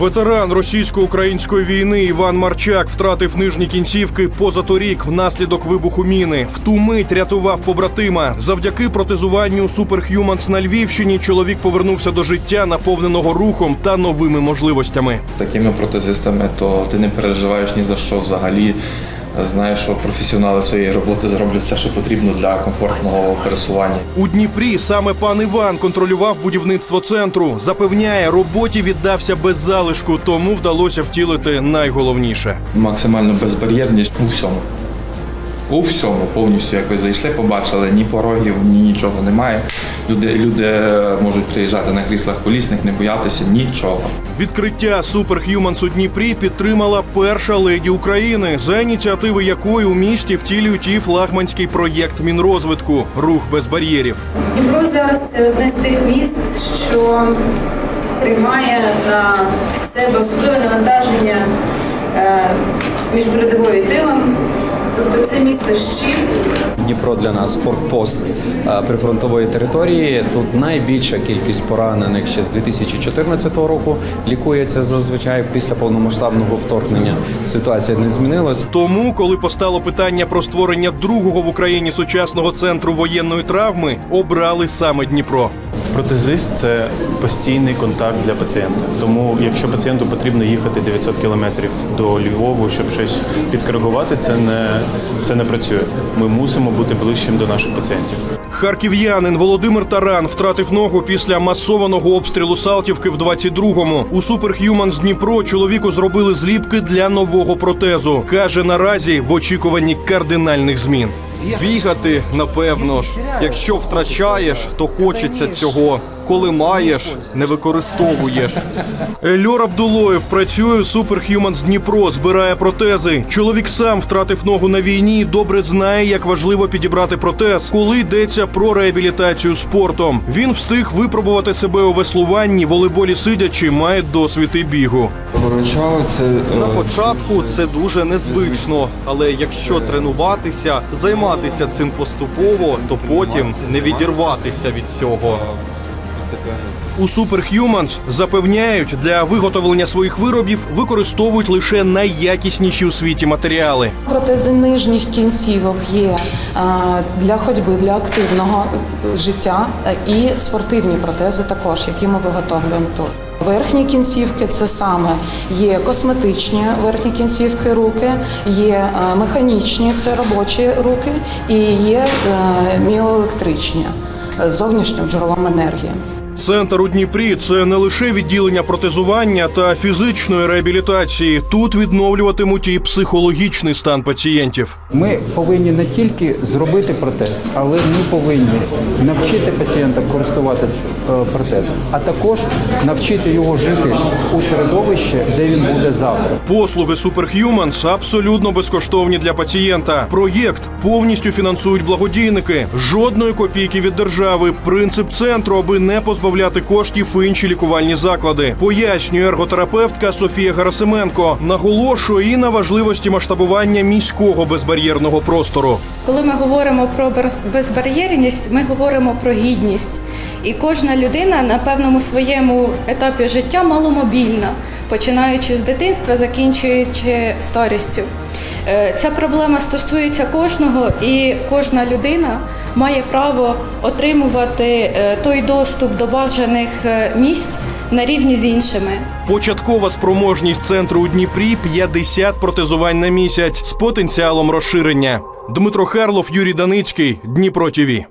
Ветеран російсько-української війни Іван Марчак втратив нижні кінцівки позаторік внаслідок вибуху міни. В ту мить рятував побратима. Завдяки протезуванню Superhumans на Львівщині чоловік повернувся до життя, наповненого рухом та новими можливостями. такими протезистами, то ти не переживаєш ні за що взагалі. Знаєш, що професіонали своєї роботи зроблять все, що потрібно для комфортного пересування. У Дніпрі саме пан Іван контролював будівництво центру. Запевняє, роботі віддався без залишку, тому вдалося втілити найголовніше. Максимально безбар'єрність у всьому. У всьому повністю, як ви зайшли, побачили, ні порогів, ні нічого немає. Люди, люди можуть приїжджати на кріслах колісних, не боятися нічого. Відкриття Superhumans у Дніпрі підтримала перша леді України, за ініціативи якої у місті втілюють і флагманський проєкт Мінрозвитку Рух без бар'єрів. Дніпро зараз це одне з тих міст, що приймає на себе особливе навантаження е, між передовою і тилом. Тобто це місто щит. Дніпро для нас форпост е, прифронтової території. Тут найбільша кількість поранених ще з 2014 року лікується зазвичай після повномасштабного вторгнення. Ситуація не змінилась. Тому, коли постало питання про створення другого в Україні сучасного центру воєнної травми, обрали саме Дніпро. Протезист це постійний контакт для пацієнта. Тому, якщо пацієнту потрібно їхати 900 кілометрів до Львову, щоб щось підкоригувати, це не це не працює. Ми мусимо бути ближчим до наших пацієнтів. Харків'янин Володимир Таран втратив ногу після масованого обстрілу Салтівки в 22-му. У Superhumans Дніпро чоловіку зробили зліпки для нового протезу. каже наразі в очікуванні кардинальних змін. Бігати, напевно. Якщо втрачаєш, то хочеться цього. Коли маєш, не використовуєш. Ельор Абдулоєв працює у Superhumans Дніпро, збирає протези. Чоловік сам втратив ногу на війні. і Добре знає, як важливо підібрати протез, коли йдеться про реабілітацію спортом. Він встиг випробувати себе у веслуванні, волейболі сидячи, має досвід і бігу. Це На е, початку це дуже незвично, але якщо тренуватися, займатися цим поступово, то потім не відірватися від цього. У Superhumans запевняють, для виготовлення своїх виробів використовують лише найякісніші у світі матеріали. Протези нижніх кінцівок є е, для ходьби, для активного життя е, і спортивні протези також, які ми виготовлюємо тут. Верхні кінцівки це саме є косметичні верхні кінцівки руки, є е, механічні, це робочі руки, і є міоелектричні зовнішнім джерелом енергії. Центр у Дніпрі це не лише відділення протезування та фізичної реабілітації. Тут відновлюватимуть і психологічний стан пацієнтів. Ми повинні не тільки зробити протез, але ми повинні навчити пацієнта користуватись е, протезом, а також навчити його жити у середовищі, де він буде завтра. Послуги Superhumans абсолютно безкоштовні для пацієнта. Проєкт повністю фінансують благодійники. Жодної копійки від держави. Принцип центру, аби не позбавляти коштів інші лікувальні заклади. Пояснює ерготерапевтка Софія Гарасименко. Наголошує і на важливості масштабування міського безбар'єрного простору. Коли ми говоримо про безбар'єрність, ми говоримо про гідність. І кожна людина на певному своєму етапі життя маломобільна, починаючи з дитинства, закінчуючи старістю. Е, Ця проблема стосується кожного, і кожна людина має право отримувати е, той доступ до бажаних е, місць на рівні з іншими. Початкова спроможність центру у Дніпрі 50 протезувань на місяць з потенціалом розширення. Дмитро Харлов, Юрій Даницький, Дніпро ТІВІ.